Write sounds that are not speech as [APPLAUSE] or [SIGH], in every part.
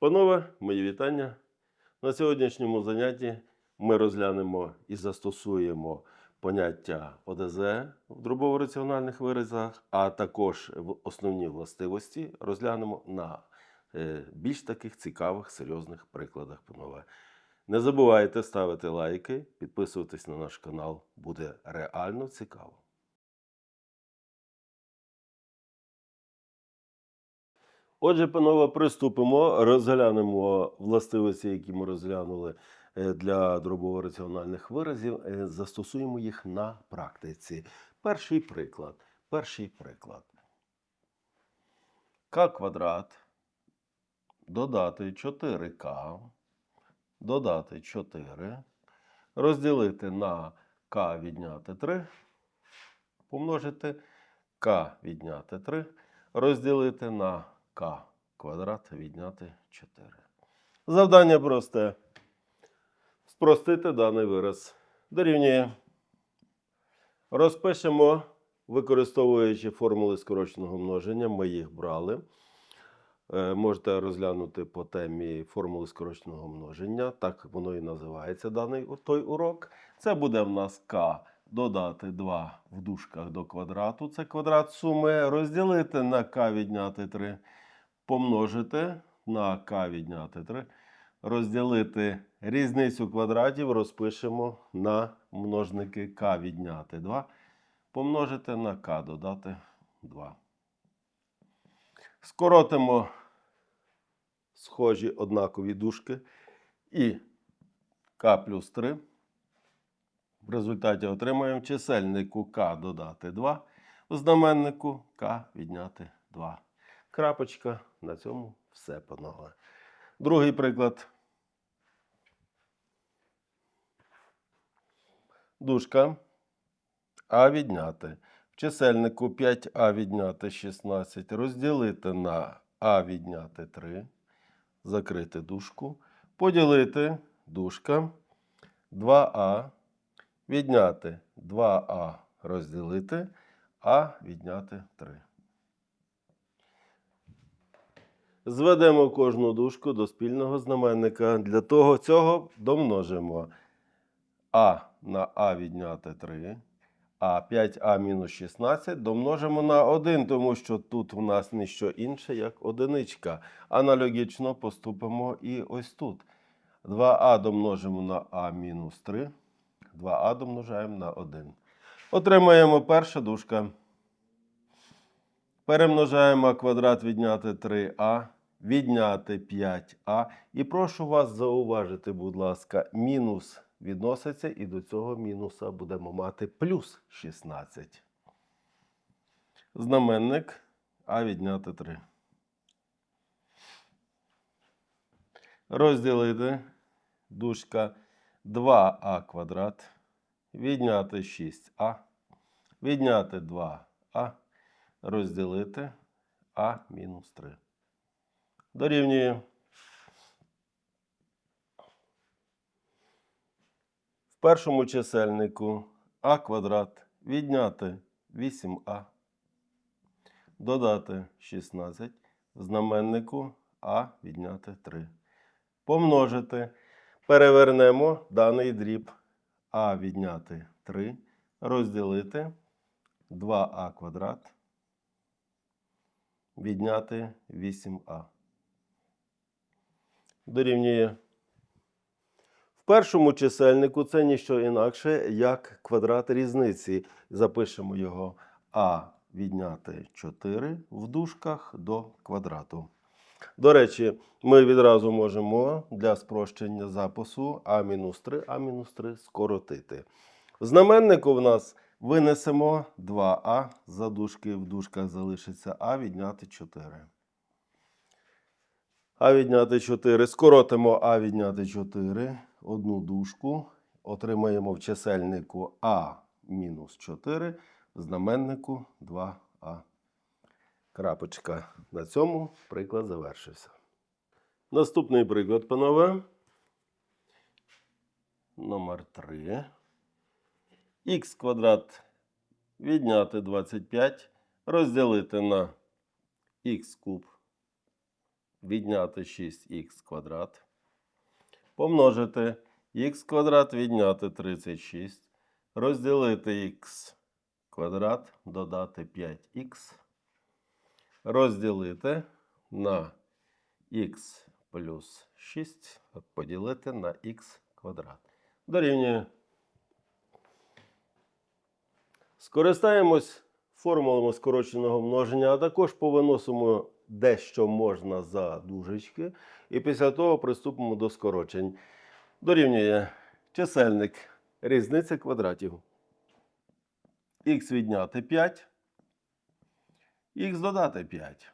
Панове, мої вітання. На сьогоднішньому занятті ми розглянемо і застосуємо поняття ОДЗ в дробово-раціональних виразах, а також основні властивості розглянемо на е, більш таких цікавих, серйозних прикладах. Панове. Не забувайте ставити лайки, підписуватись на наш канал. Буде реально цікаво. Отже, панове, приступимо, розглянемо властивості, які ми розглянули е, для дробово-раціональних виразів, е, застосуємо їх на практиці. Перший приклад. Перший приклад. К квадрат додати 4К, додати 4, розділити на К відняти 3, помножити К відняти 3, розділити на К квадрат відняти 4. Завдання просте. Спростити даний вираз. Дорівнює. Розпишемо, використовуючи формули скороченого множення. Ми їх брали. Е, Можете розглянути по темі формули скороченого множення. Так воно і називається даний той урок. Це буде в нас К додати 2 в дужках до квадрату. Це квадрат суми. Розділити на К відняти 3. Помножити на К відняти 3. Розділити різницю квадратів розпишемо на множники К відняти 2. Помножити на К додати 2. Скоротимо схожі однакові дужки і К плюс 3. В результаті отримаємо чисельнику К додати 2, в знаменнику К відняти 2. Крапочка. На цьому все, панове. Другий приклад. Дужка. А відняти. В чисельнику 5а відняти 16. Розділити на А відняти 3. Закрити дужку. Поділити дужка. 2а. Відняти 2а розділити. А відняти 3. Зведемо кожну дужку до спільного знаменника. Для того цього домножимо а на а відняти 3, а 5а мінус 16 домножимо на 1, тому що тут у нас не що інше, як одиничка. Аналогічно поступимо і ось тут. 2а домножимо на а мінус 3, 2а домножаємо на 1. Отримаємо перша дужка. Перемножаємо квадрат відняти 3а, відняти 5а. І прошу вас зауважити, будь ласка, мінус відноситься, і до цього мінуса будемо мати плюс 16. Знаменник а відняти 3. Розділити дужка 2а квадрат, відняти 6а, відняти 2а розділити а мінус 3. Дорівнює. В першому чисельнику а квадрат відняти 8а. Додати 16. В знаменнику а відняти 3. Помножити. Перевернемо даний дріб а відняти 3. Розділити 2а квадрат відняти 8а. Дорівнює. В першому чисельнику це ніщо інакше, як квадрат різниці. Запишемо його а відняти 4 в дужках до квадрату. До речі, ми відразу можемо для спрощення запису а-3, а-3 скоротити. В знаменнику в нас винесемо 2а за дужки, в дужках залишиться а відняти 4. А відняти 4. Скоротимо а відняти 4. Одну дужку. Отримаємо в чисельнику а мінус 4. В знаменнику 2а. Крапочка. На цьому приклад завершився. Наступний приклад, панове. Номер 3. Х квадрат відняти 25, розділити на х куб відняти 6х квадрат. Помножити х квадрат відняти 36. Розділити х квадрат, додати 5х. Розділити на х плюс 6 поділити на х квадрат. Дорівнює. Скористаємось формулами скороченого множення, а також повиносимо дещо можна за дужечки. І після того приступимо до скорочень. Дорівнює чисельник різниця квадратів. Х відняти 5. Х додати 5.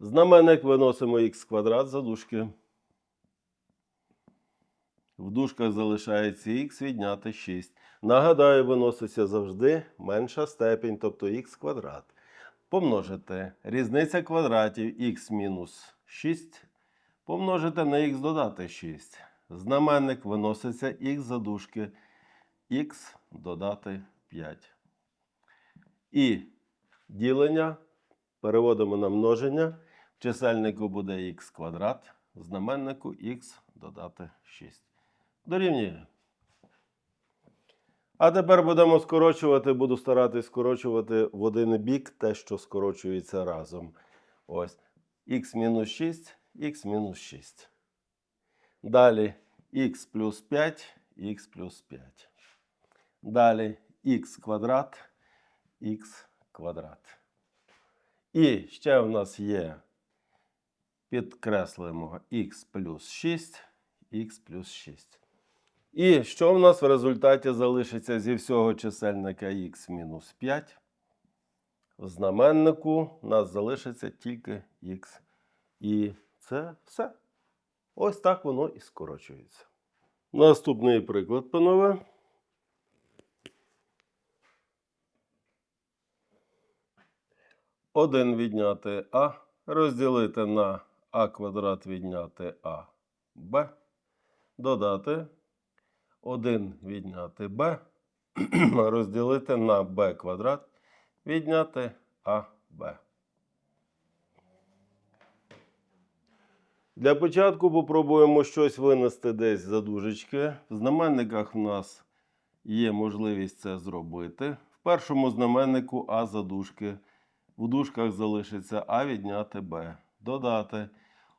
Знаменник виносимо х квадрат за дужки. В дужках залишається х відняти 6. Нагадаю, виноситься завжди менша степінь, тобто х квадрат. Помножити різниця квадратів х мінус 6. Помножити на х додати 6. Знаменник виноситься х за дужки. х додати 5. І ділення переводимо на множення. В чисельнику буде х квадрат, знаменнику х додати 6. Дорівнює. А тепер будемо скорочувати, буду старатись скорочувати в один бік те, що скорочується разом. Ось. х мінус 6, х мінус 6. Далі х плюс 5, х плюс 5. Далі х квадрат, х квадрат. І ще в нас є, підкреслюємо х плюс 6, х плюс 6. І що в нас в результаті залишиться зі всього чисельника х мінус 5? В знаменнику у нас залишиться тільки х. І це все. Ось так воно і скорочується. Наступний приклад, панове. Один відняти а розділити на а квадрат відняти а б. Додати 1 відняти b [CLEARS THROAT] розділити на b квадрат відняти ab. Для початку попробуємо щось винести десь за дужечки. В знаменниках в нас є можливість це зробити. В першому знаменнику а за дужки. В дужках залишиться а відняти b. Додати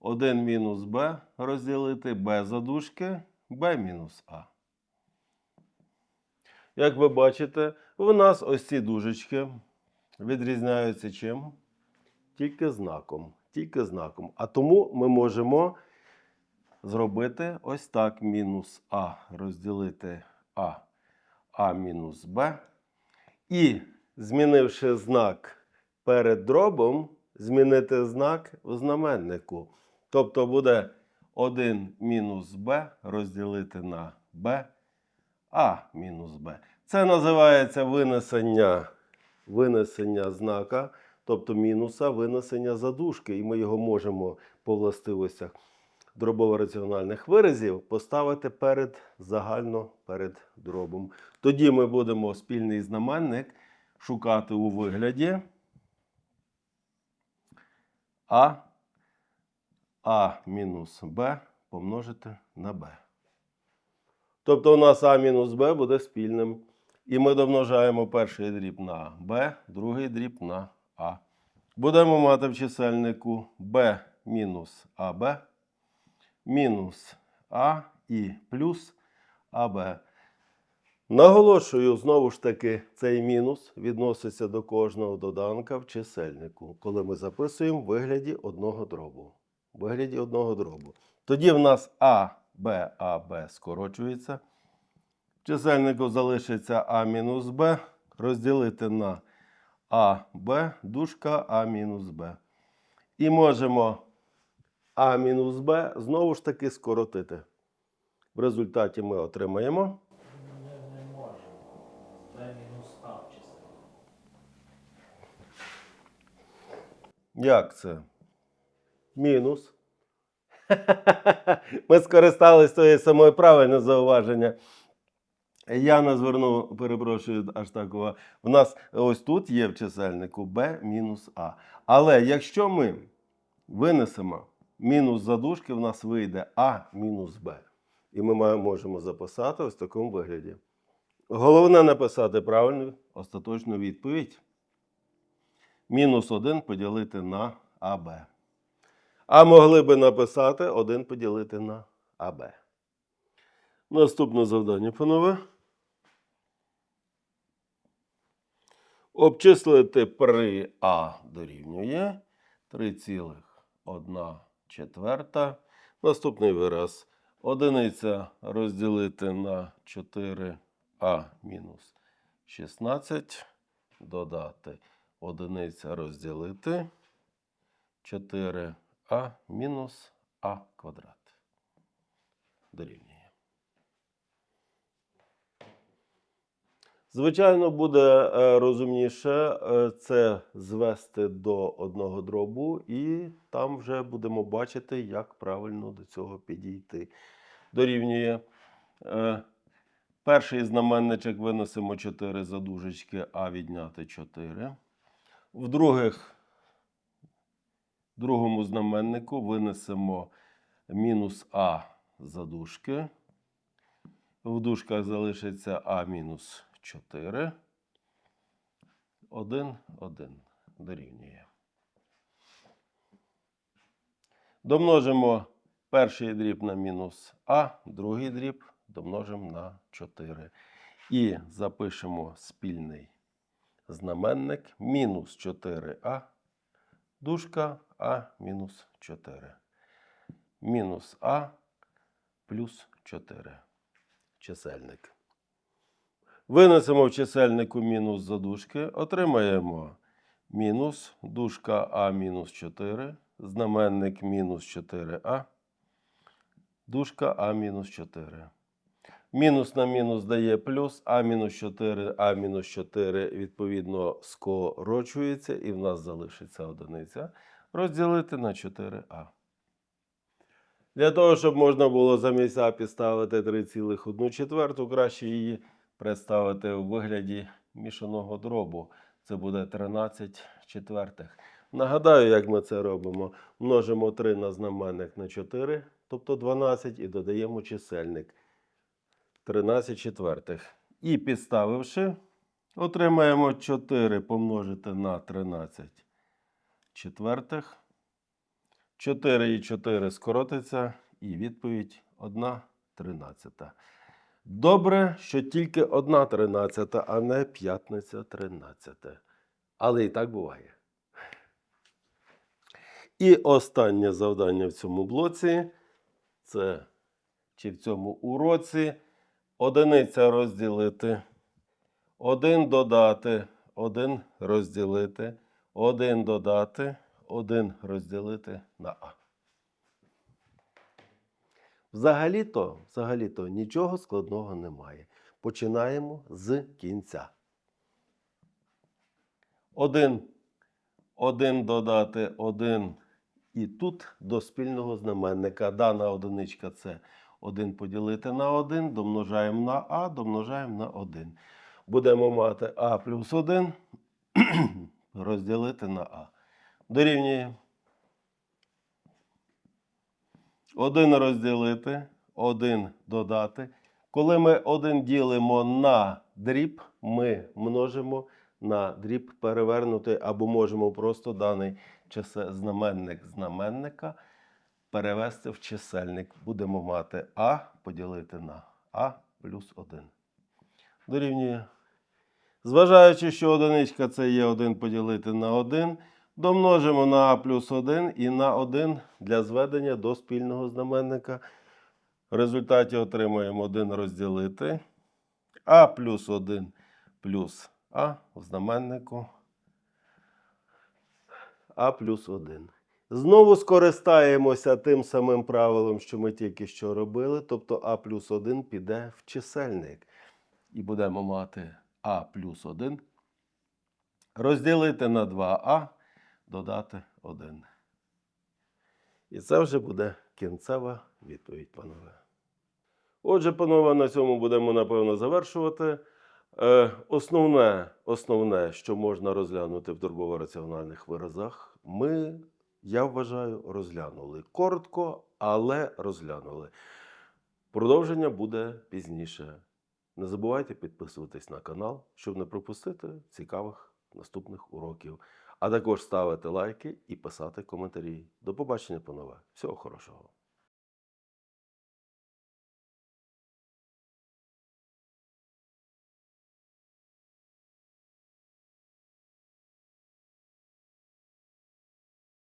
1 мінус b розділити b за дужки, b мінус а. Як ви бачите, в нас ось ці дужечки відрізняються чим? Тільки знаком. Тільки знаком. А тому ми можемо зробити ось так: мінус А розділити А, А мінус Б. І змінивши знак перед дробом, змінити знак в знаменнику. Тобто буде 1 мінус Б розділити на Б. А мінус Б. Це називається винесення, винесення знака, тобто мінуса, винесення задушки. І ми його можемо по властивостях дробово-раціональних виразів поставити перед загально перед дробом. Тоді ми будемо спільний знаменник шукати у вигляді А, А мінус Б помножити на Б. Тобто у нас А мінус Б буде спільним. І ми домножаємо перший дріб на Б, другий дріб на А. Будемо мати в чисельнику Б мінус АБ, мінус А і плюс АБ. Наголошую, знову ж таки, цей мінус відноситься до кожного доданка в чисельнику, коли ми записуємо в вигляді одного дробу. В вигляді одного дробу. Тоді в нас А, Б, А, Б скорочується. Чисельнику залишиться А мінус Б розділити на А, Б, дужка А мінус Б. І можемо А мінус Б знову ж таки скоротити. В результаті ми отримаємо. Не можемо. Б мінус А в. Як це? Мінус. [LAUGHS] Ми скористалися тої самої правильне зауваження. Я не звернув, перепрошую, аж так. У нас ось тут є в чисельнику b мінус А. Але якщо ми Винесемо мінус задушки, в нас вийде А мінус Б. І ми можемо записати ось в такому вигляді. Головне написати правильну остаточну відповідь. Мінус 1 поділити на АБ. А могли би написати 1 поділити на АБ. Наступне завдання, панове. Обчислити при А дорівнює 3,1 четверта. Наступний вираз. Одиниця розділити на 4а мінус 16. Додати одиниця розділити 4а мінус а квадрат. Дорівнює. Звичайно, буде е, розумніше е, це звести до одного дробу, і там вже будемо бачити, як правильно до цього підійти. Дорівнює. Е, Перший знаменничок виносимо 4 задужечки, а відняти 4. В других, другому знаменнику винесемо мінус а задушки. В дужках залишиться а мінус 4. 1, 1 дорівнює. Домножимо перший дріб на мінус а, другий дріб домножимо на 4. І запишемо спільний знаменник мінус 4а, дужка а мінус 4. Мінус а плюс 4. Чисельник. Винесемо в чисельнику мінус задушки, отримаємо мінус дужка а мінус 4, знаменник мінус 4а, дужка а мінус 4. Мінус на мінус дає плюс, а мінус 4, а мінус 4 відповідно скорочується, і в нас залишиться одиниця. Розділити на 4а. Для того, щоб можна було замість А підставити 3,1 четверту, краще її представити у вигляді мішаного дробу. Це буде 13 четвертих. Нагадаю, як ми це робимо. Множимо 3 на знаменник на 4, тобто 12, і додаємо чисельник 13 четвертих. І підставивши, отримаємо 4 помножити на 13 четвертих. 4 і 4 скоротиться, і відповідь 1 тринадцята. Добре, що тільки 1 тринадцята, а не п'ятниця тринадцяте. Але і так буває. І останнє завдання в цьому блоці це чи в цьому уроці одиниця розділити, 1 додати, 1 розділити, 1 додати, 1 розділити на А. Взагалі-то, взагалі-то нічого складного немає. Починаємо з кінця. 1, 1 додати 1. І тут до спільного знаменника дана одиничка це 1 поділити на 1, домножаємо на А, домножаємо на 1. Будемо мати А плюс 1 [CLEARS THROAT] розділити на А. Дорівнює. 1 розділити, 1 додати. Коли ми 1 ділимо на дріб, ми множимо на дріб перевернути, або можемо просто даний чисе- знаменник знаменника перевести в чисельник. Будемо мати А поділити на А плюс 1. Дорівнює. Зважаючи, що одиничка це є 1 поділити на 1, домножимо на А плюс 1 і на 1 для зведення до спільного знаменника. В результаті отримуємо 1 розділити. А плюс 1 плюс А в знаменнику А плюс 1. Знову скористаємося тим самим правилом, що ми тільки що робили. Тобто А плюс 1 піде в чисельник. І будемо мати А плюс 1 розділити на 2а, додати 1. І це вже буде кінцева відповідь, панове. Отже, панове, на цьому будемо напевно завершувати. Е, основне, основне, що можна розглянути в турбово-раціональних виразах, ми я вважаю, розглянули. Коротко, але розглянули. Продовження буде пізніше. Не забувайте підписуватись на канал, щоб не пропустити цікавих наступних уроків. А також ставити лайки і писати коментарі. До побачення, панове. Всього хорошого.